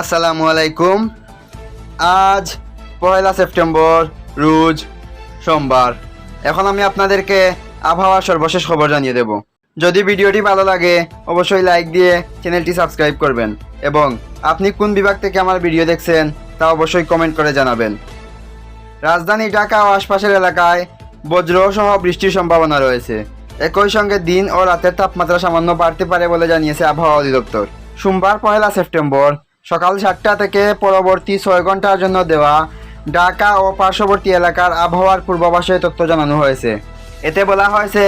আসসালামু আলাইকুম। আজ পয়লা সেপ্টেম্বর, রোজ সোমবার। এখন আমি আপনাদেরকে আবহাওয়ার সর্বশেষ খবর জানিয়ে দেব। যদি ভিডিওটি ভালো লাগে, অবশ্যই লাইক দিয়ে চ্যানেলটি সাবস্ক্রাইব করবেন এবং আপনি কোন বিভাগ থেকে আমার ভিডিও দেখছেন, তা অবশ্যই কমেন্ট করে জানাবেন। রাজধানী ঢাকা ও আশপাশের এলাকায় বজ্র সহ বৃষ্টির সম্ভাবনা রয়েছে। একই সঙ্গে দিন ও রাতের তাপমাত্রা সামান্য বাড়তে পারে বলে জানিয়েছে আবহাওয়া অধিদপ্তর। সোমবার, পয়লা সেপ্টেম্বর সকাল সাতটা থেকে পরবর্তী ছয় ঘণ্টার জন্য দেওয়া ঢাকা ও পার্শ্ববর্তী এলাকার আবহাওয়ার পূর্বাভাসে তথ্য জানানো হয়েছে। এতে বলা হয়েছে,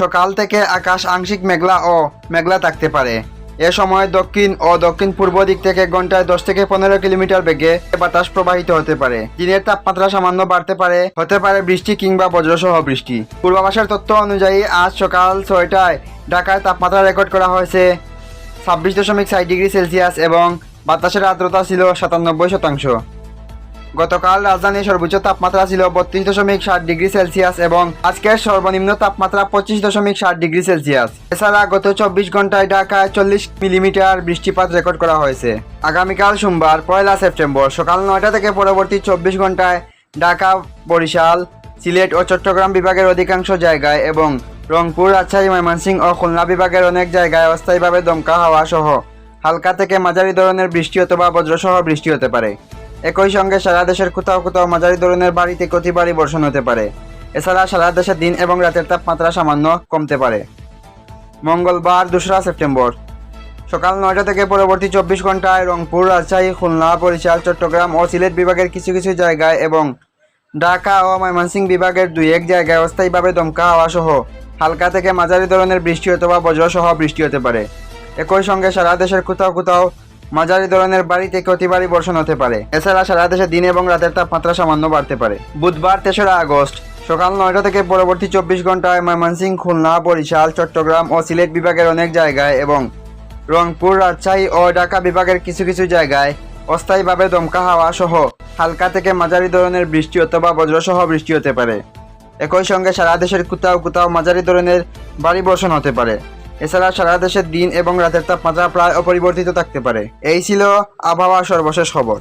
সকাল থেকে আকাশ আংশিক মেঘলা ও মেঘলা থাকতে পারে। এ সময় দক্ষিণ ও দক্ষিণ পূর্ব দিক থেকে ঘন্টায় দশ থেকে পনেরো কিলোমিটার বেগে বাতাস প্রবাহিত হতে পারে। দিনের তাপমাত্রা সামান্য বাড়তে পারে, হতে পারে বৃষ্টি কিংবা বজ্রসহ বৃষ্টি। পূর্বাভাসের তথ্য অনুযায়ী আজ সকাল ছয়টায় ঢাকায় তাপমাত্রা রেকর্ড করা হয়েছে ছাব্বিশ দশমিক ষাট ডিগ্রি সেলসিয়াস এবং বাতাসের আর্দ্রতা ছিল সাতানব্বই শতাংশ। গতকাল রাজধানীর সর্বোচ্চ তাপমাত্রা ছিল বত্রিশ দশমিক ষাট ডিগ্রি সেলসিয়াস এবং আজকের সর্বনিম্ন তাপমাত্রা পঁচিশ দশমিক ষাট ডিগ্রি সেলসিয়াস। এছাড়া গত চব্বিশ ঘন্টায় ঢাকায় চল্লিশ মিলিমিটার বৃষ্টিপাত রেকর্ড করা হয়েছে। আগামীকাল সোমবার, পয়লা সেপ্টেম্বর সকাল নয়টা থেকে পরবর্তী চব্বিশ ঘন্টায় ঢাকা, বরিশাল, সিলেট ও চট্টগ্রাম বিভাগের অধিকাংশ জায়গায় এবং রংপুর, রাজশাহী, ময়মনসিংহ ও খুলনা বিভাগের অনেক জায়গায় অস্থায়ীভাবে দমকা হাওয়া সহ হালকা থেকে মাঝারি ধরনের বৃষ্টি অথবা বজ্রসহ বৃষ্টি হতে পারে। একই সঙ্গে সারা দেশের কোথাও কোথাও মাঝারি ধরনের বাড়িতে ভারী বর্ষণ হতে পারে। এছাড়া সারা দেশে দিন এবং রাতের তাপমাত্রা সামান্য কমতে পারে। মঙ্গলবার, দোসরা সেপ্টেম্বর। সকাল নয়টা থেকে পরবর্তী চব্বিশ ঘন্টায় রংপুর, রাজশাহী, খুলনা, বরিশাল, চট্টগ্রাম ও সিলেট বিভাগের কিছু কিছু জায়গায় এবং ঢাকা ও ময়মনসিংহ বিভাগের দুই এক জায়গায় অস্থায়ীভাবে দমকা হাওয়া সহ হালকা থেকে মাঝারি ধরনের বৃষ্টি অথবা বজ্রসহ বৃষ্টি হতে পারে। একই সঙ্গে সারা দেশের কোথাও কোথাও মাঝারি ধরনের বাড়ি থেকে অতি বর্ষণ হতে পারে। এছাড়া সারা দেশে দিন এবং রাতের তাপমাত্রা সামান্য বাড়তে পারে। বুধবার তেসরা আগস্ট, সকাল নয়টা থেকে পরবর্তী চব্বিশ ঘন্টায় ময়মনসিংহ, খুলনা, বরিশাল, চট্টগ্রাম ও সিলেট বিভাগের অনেক জায়গায় এবং রংপুর, রাজশাহী ও ঢাকা বিভাগের কিছু কিছু জায়গায় অস্থায়ীভাবে দমকা হাওয়া সহ হালকা থেকে মাঝারি ধরনের বৃষ্টি অথবা বজ্রসহ বৃষ্টি হতে পারে। একই সঙ্গে সারা দেশের কোথাও কোথাও মাঝারি ধরনের ভারী বর্ষণ হতে পারে। এছাড়া সারা দেশের দিন এবং রাতের তাপমাত্রা প্রায় অপরিবর্তিত থাকতে পারে। এই ছিল আবহাওয়া সর্বশেষ খবর।